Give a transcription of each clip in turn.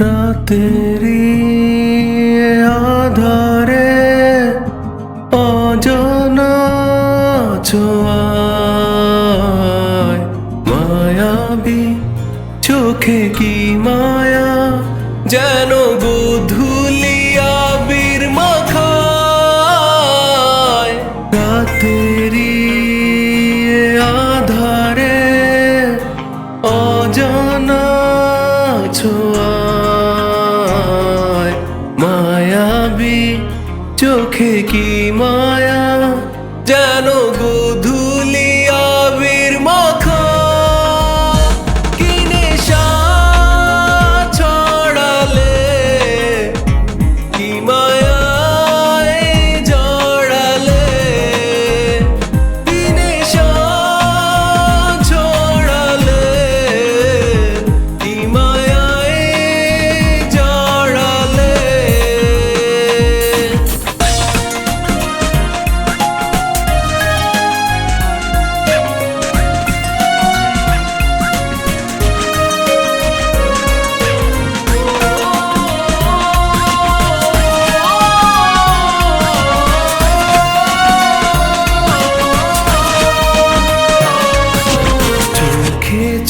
রাতেরি আধারে অজনা ছোঁয়ায়। মায়াবী চোখে কি মায়া যেন গোধুলিয়া বীর মাখায় রাতেরি চোখে কি মায়া?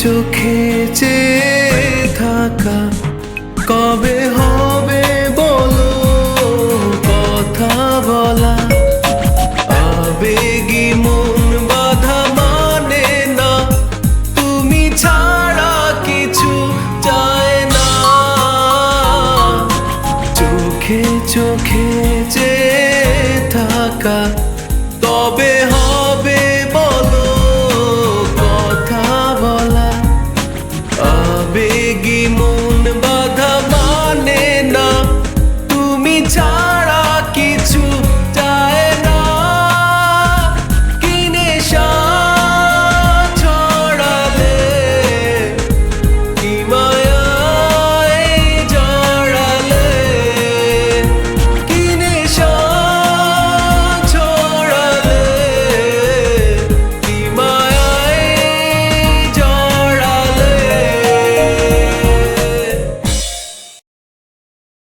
চোখে যে থাকা। কবে হবে বলো, কথা বলা। আবেগী মন বাধা মানে না। তুমি ছাড়া কিছু চায় না। চোখে চোখে মন বাধা মানে না। তুমি ছাড়া কিছু